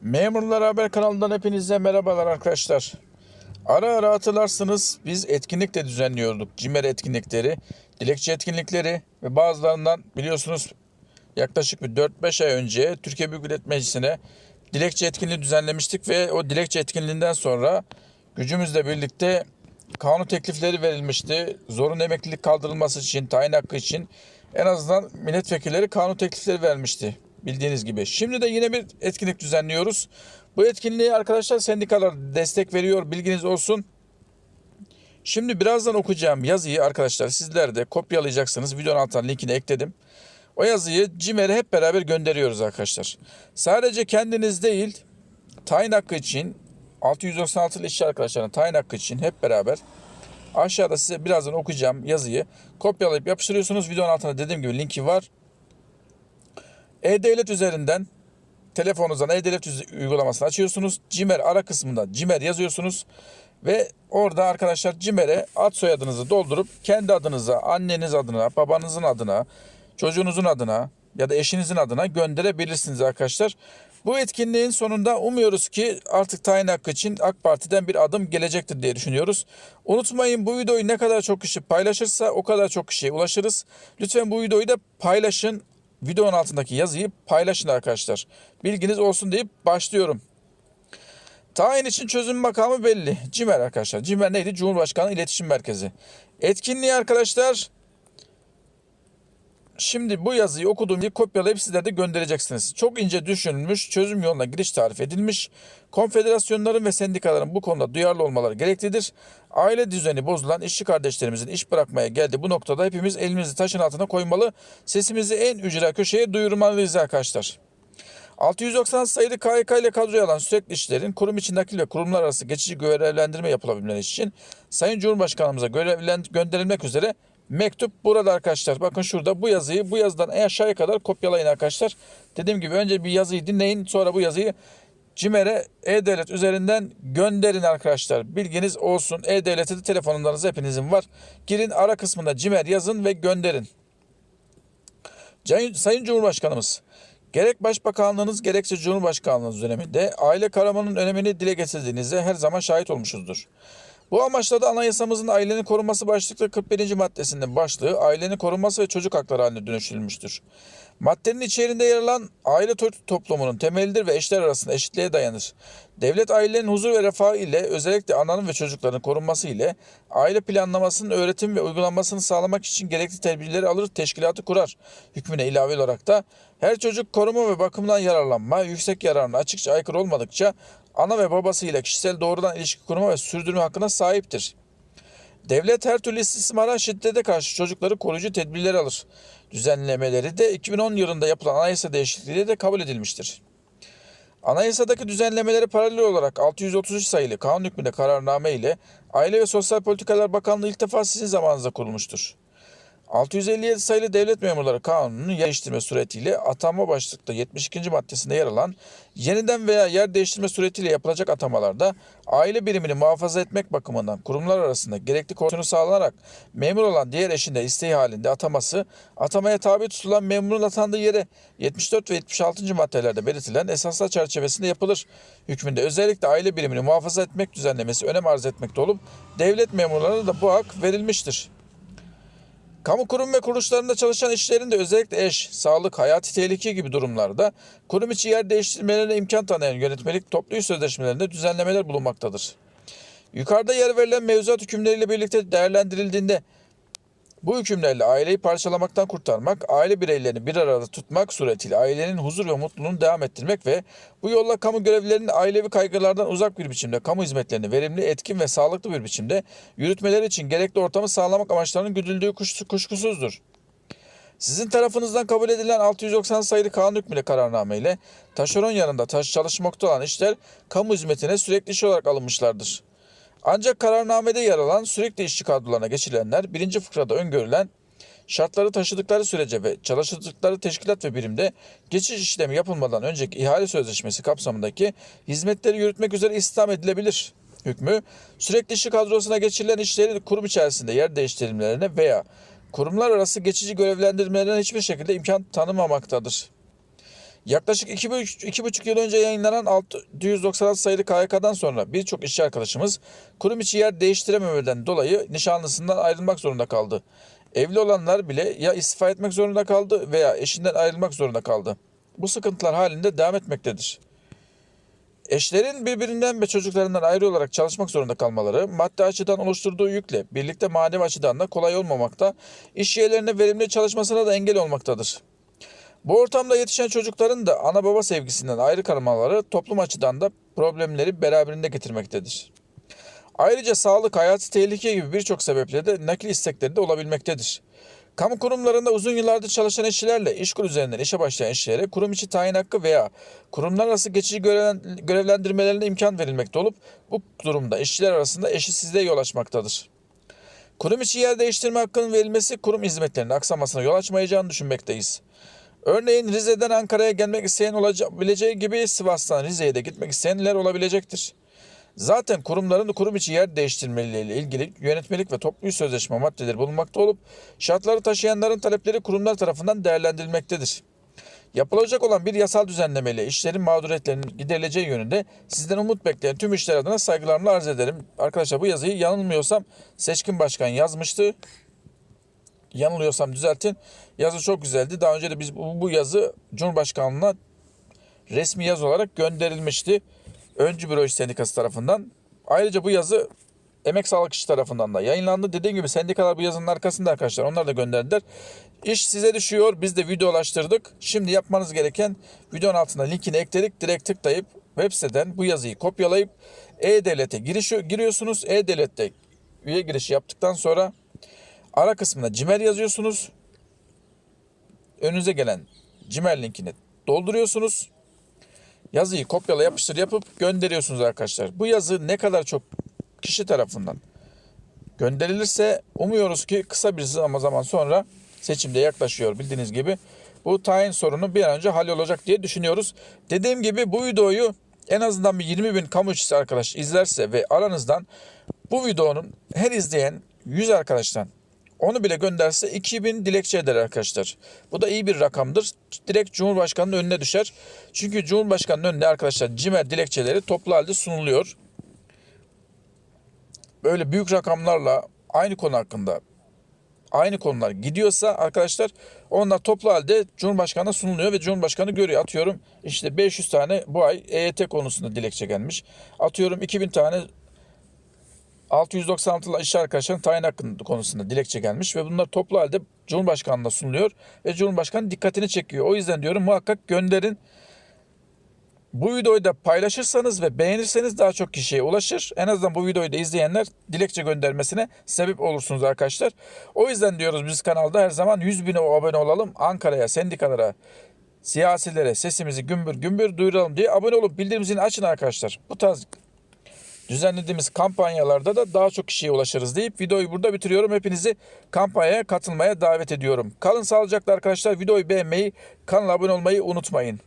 Memurlar Haber kanalından hepinize merhabalar arkadaşlar. Ara ara hatırlarsınız biz etkinlik de düzenliyorduk. CİMER etkinlikleri, dilekçe etkinlikleri ve bazılarından biliyorsunuz yaklaşık bir 4-5 ay önce Türkiye Büyük Millet Meclisi'ne dilekçe etkinliği düzenlemiştik ve o dilekçe etkinliğinden sonra gücümüzle birlikte kanun teklifleri verilmişti. Zorun emeklilik kaldırılması için, tayin hakkı için en azından milletvekilleri kanun teklifleri vermişti bildiğiniz gibi. Şimdi de yine bir etkinlik düzenliyoruz. Bu etkinliğe arkadaşlar sendikalar destek veriyor bilginiz olsun. Şimdi birazdan okuyacağım yazıyı arkadaşlar sizler de kopyalayacaksınız. Videonun altına linkini ekledim. O yazıyı CİMER'e hep beraber gönderiyoruz arkadaşlar. Sadece kendiniz değil tayin hakkı için 696 işçi arkadaşların tayin hakkı için hep beraber aşağıda size birazdan okuyacağım yazıyı kopyalayıp yapıştırıyorsunuz. Videonun altına dediğim gibi linki var. E-Devlet üzerinden telefonunuzdan E-Devlet uygulamasını açıyorsunuz. CİMER ara kısmında CİMER yazıyorsunuz. Ve orada arkadaşlar CİMER'e ad soyadınızı doldurup kendi adınıza, anneniz adına, babanızın adına, çocuğunuzun adına ya da eşinizin adına gönderebilirsiniz arkadaşlar. Bu etkinliğin sonunda umuyoruz ki artık tayin hakkı için AK Parti'den bir adım gelecektir diye düşünüyoruz. Unutmayın bu videoyu ne kadar çok kişi paylaşırsa o kadar çok kişiye ulaşırız. Lütfen bu videoyu da paylaşın. Videonun altındaki yazıyı paylaşın arkadaşlar. Bilginiz olsun deyip başlıyorum. Tayin için çözüm makamı belli. CİMER arkadaşlar. CİMER neydi? Cumhurbaşkanı İletişim Merkezi. Etkinliği arkadaşlar Şimdi bu yazıyı okuduğum gibi kopyalayıp sizler de göndereceksiniz. Çok ince düşünülmüş, çözüm yoluna giriş tarif edilmiş. Konfederasyonların ve sendikaların bu konuda duyarlı olmaları gereklidir. Aile düzeni bozulan işçi kardeşlerimizin iş bırakmaya geldi. Bu noktada hepimiz elimizi taşın altına koymalı. Sesimizi en ücra köşeye duyurmalıyız arkadaşlar. 690 sayılı KYK ile kadroya alan sürekli işlerin kurum içi nakil ve kurumlar arası geçici görevlendirme yapılabilmeleri için Sayın Cumhurbaşkanımıza görevlen gönderilmek üzere mektup burada arkadaşlar. Bakın şurada bu yazıyı bu yazıdan en aşağıya kadar kopyalayın arkadaşlar. Dediğim gibi önce bir yazıyı dinleyin sonra bu yazıyı CİMER'e E-Devlet üzerinden gönderin arkadaşlar. Bilginiz olsun. E-Devlet'e de telefonlarınız hepinizin var. Girin ara kısmında CİMER yazın ve gönderin. Sayın- Cumhurbaşkanımız, gerek Başbakanlığınız gerekse Cumhurbaşkanlığınız döneminde aile kavramının önemini dile getirdiğinizde her zaman şahit olmuşuzdur. Bu amaçla da anayasamızın ailenin korunması başlıklı 41. maddesinde başlığı ailenin korunması ve çocuk hakları haline dönüştürülmüştür. Maddenin içerisinde yer alan aile to- toplumunun temelidir ve eşler arasında eşitliğe dayanır. Devlet ailenin huzur ve refahı ile özellikle ananın ve çocukların korunması ile aile planlamasının öğretim ve uygulanmasını sağlamak için gerekli tedbirleri alır, teşkilatı kurar. Hükmüne ilave olarak da her çocuk koruma ve bakımdan yararlanma, yüksek yararına açıkça aykırı olmadıkça ana ve babası ile kişisel doğrudan ilişki kurma ve sürdürme hakkına sahiptir. Devlet her türlü istismara, şiddete karşı çocukları koruyucu tedbirler alır. Düzenlemeleri de 2010 yılında yapılan anayasa değişikliğiyle de kabul edilmiştir. Anayasadaki düzenlemeleri paralel olarak 633 sayılı kanun hükmünde kararname ile Aile ve Sosyal Politikalar Bakanlığı ilk defa sizin zamanınızda kurulmuştur. 657 sayılı devlet memurları kanununu değiştirme suretiyle atanma başlıkta 72. maddesinde yer alan yeniden veya yer değiştirme suretiyle yapılacak atamalarda aile birimini muhafaza etmek bakımından kurumlar arasında gerekli koordinasyonu sağlanarak memur olan diğer eşinde isteği halinde ataması atamaya tabi tutulan memurun atandığı yere 74 ve 76. maddelerde belirtilen esaslar çerçevesinde yapılır. Hükmünde özellikle aile birimini muhafaza etmek düzenlemesi önem arz etmekte olup devlet memurlarına da bu hak verilmiştir. Kamu kurum ve kuruluşlarında çalışan işçilerin de özellikle eş, sağlık, hayati tehlike gibi durumlarda kurum içi yer değiştirmelerine imkan tanıyan yönetmelik toplu iş sözleşmelerinde düzenlemeler bulunmaktadır. Yukarıda yer verilen mevzuat hükümleriyle birlikte değerlendirildiğinde bu hükümlerle aileyi parçalamaktan kurtarmak, aile bireylerini bir arada tutmak suretiyle ailenin huzur ve mutluluğunu devam ettirmek ve bu yolla kamu görevlilerinin ailevi kaygılardan uzak bir biçimde kamu hizmetlerini verimli, etkin ve sağlıklı bir biçimde yürütmeleri için gerekli ortamı sağlamak amaçlarının güdüldüğü kuş- kuşkusuzdur. Sizin tarafınızdan kabul edilen 690 sayılı kanun hükmüyle kararname ile taşeron yanında taş çalışmakta olan işler kamu hizmetine sürekli iş olarak alınmışlardır. Ancak kararnamede yer alan sürekli işçi kadrolarına geçilenler birinci fıkrada öngörülen şartları taşıdıkları sürece ve çalıştırdıkları teşkilat ve birimde geçiş işlemi yapılmadan önceki ihale sözleşmesi kapsamındaki hizmetleri yürütmek üzere istihdam edilebilir. Hükmü sürekli işçi kadrosuna geçirilen işlerin kurum içerisinde yer değiştirilmelerine veya kurumlar arası geçici görevlendirmelerine hiçbir şekilde imkan tanımamaktadır. Yaklaşık 2,5 yıl önce yayınlanan 696 sayılı KYK'dan sonra birçok işçi arkadaşımız kurum içi yer değiştirememeden dolayı nişanlısından ayrılmak zorunda kaldı. Evli olanlar bile ya istifa etmek zorunda kaldı veya eşinden ayrılmak zorunda kaldı. Bu sıkıntılar halinde devam etmektedir. Eşlerin birbirinden ve çocuklarından ayrı olarak çalışmak zorunda kalmaları, maddi açıdan oluşturduğu yükle birlikte manevi açıdan da kolay olmamakta, iş yerlerinde verimli çalışmasına da engel olmaktadır. Bu ortamda yetişen çocukların da ana baba sevgisinden ayrı kalmaları toplum açıdan da problemleri beraberinde getirmektedir. Ayrıca sağlık, hayatı tehlike gibi birçok sebeple de nakil istekleri de olabilmektedir. Kamu kurumlarında uzun yıllardır çalışan işçilerle işkur üzerinden işe başlayan işçilere kurum içi tayin hakkı veya kurumlar arası geçici görevlen- görevlendirmelerine imkan verilmekte olup bu durumda işçiler arasında eşitsizliğe yol açmaktadır. Kurum içi yer değiştirme hakkının verilmesi kurum hizmetlerinin aksamasına yol açmayacağını düşünmekteyiz. Örneğin Rize'den Ankara'ya gelmek isteyen olabileceği gibi Sivas'tan Rize'ye de gitmek isteyenler olabilecektir. Zaten kurumların kurum içi yer değiştirmeleriyle ilgili yönetmelik ve toplu sözleşme maddeleri bulunmakta olup şartları taşıyanların talepleri kurumlar tarafından değerlendirilmektedir. Yapılacak olan bir yasal düzenlemeyle işlerin mağduriyetlerinin giderileceği yönünde sizden umut bekleyen tüm işler adına saygılarımla arz ederim. Arkadaşlar bu yazıyı yanılmıyorsam Seçkin Başkan yazmıştı. Yanılıyorsam düzeltin. Yazı çok güzeldi. Daha önce de biz bu, bu yazı Cumhurbaşkanlığına resmi yazı olarak gönderilmişti. Öncü Büro İş Sendikası tarafından. Ayrıca bu yazı Emek Sağlık İşçi tarafından da yayınlandı. Dediğim gibi sendikalar bu yazının arkasında arkadaşlar. Onlar da gönderdiler. İş size düşüyor. Biz de videolaştırdık. Şimdi yapmanız gereken videonun altına linkini ekledik. Direkt tıklayıp web siteden bu yazıyı kopyalayıp E-Devlet'e giriyorsunuz. E-Devlet'te üye girişi yaptıktan sonra ara kısmına CİMER yazıyorsunuz. Önünüze gelen CİMER linkini dolduruyorsunuz. Yazıyı kopyala yapıştır yapıp gönderiyorsunuz arkadaşlar. Bu yazı ne kadar çok kişi tarafından gönderilirse umuyoruz ki kısa bir zaman sonra seçimde yaklaşıyor bildiğiniz gibi. Bu tayin sorunu bir an önce hallolacak diye düşünüyoruz. Dediğim gibi bu videoyu en azından bir 20 bin kamu işçisi arkadaş izlerse ve aranızdan bu videonun her izleyen 100 arkadaştan onu bile gönderse 2000 dilekçe eder arkadaşlar. Bu da iyi bir rakamdır. Direkt Cumhurbaşkanı'nın önüne düşer. Çünkü Cumhurbaşkanı'nın önüne arkadaşlar CİMER dilekçeleri toplu halde sunuluyor. Böyle büyük rakamlarla aynı konu hakkında aynı konular gidiyorsa arkadaşlar onlar toplu halde Cumhurbaşkanı'na sunuluyor ve Cumhurbaşkanı görüyor. Atıyorum işte 500 tane bu ay EYT konusunda dilekçe gelmiş. Atıyorum 2000 tane 696 işçi arkadaşların tayin hakkı konusunda dilekçe gelmiş ve bunlar toplu halde Cumhurbaşkanı'na sunuluyor ve Cumhurbaşkanı dikkatini çekiyor. O yüzden diyorum muhakkak gönderin. Bu videoyu da paylaşırsanız ve beğenirseniz daha çok kişiye ulaşır. En azından bu videoyu da izleyenler dilekçe göndermesine sebep olursunuz arkadaşlar. O yüzden diyoruz biz kanalda her zaman 100 bin abone olalım. Ankara'ya, sendikalara, siyasilere sesimizi gümbür gümbür duyuralım diye abone olup bildirim zilini açın arkadaşlar. Bu tarz düzenlediğimiz kampanyalarda da daha çok kişiye ulaşırız deyip videoyu burada bitiriyorum. Hepinizi kampanyaya katılmaya davet ediyorum. Kalın sağlıcakla arkadaşlar. Videoyu beğenmeyi, kanala abone olmayı unutmayın.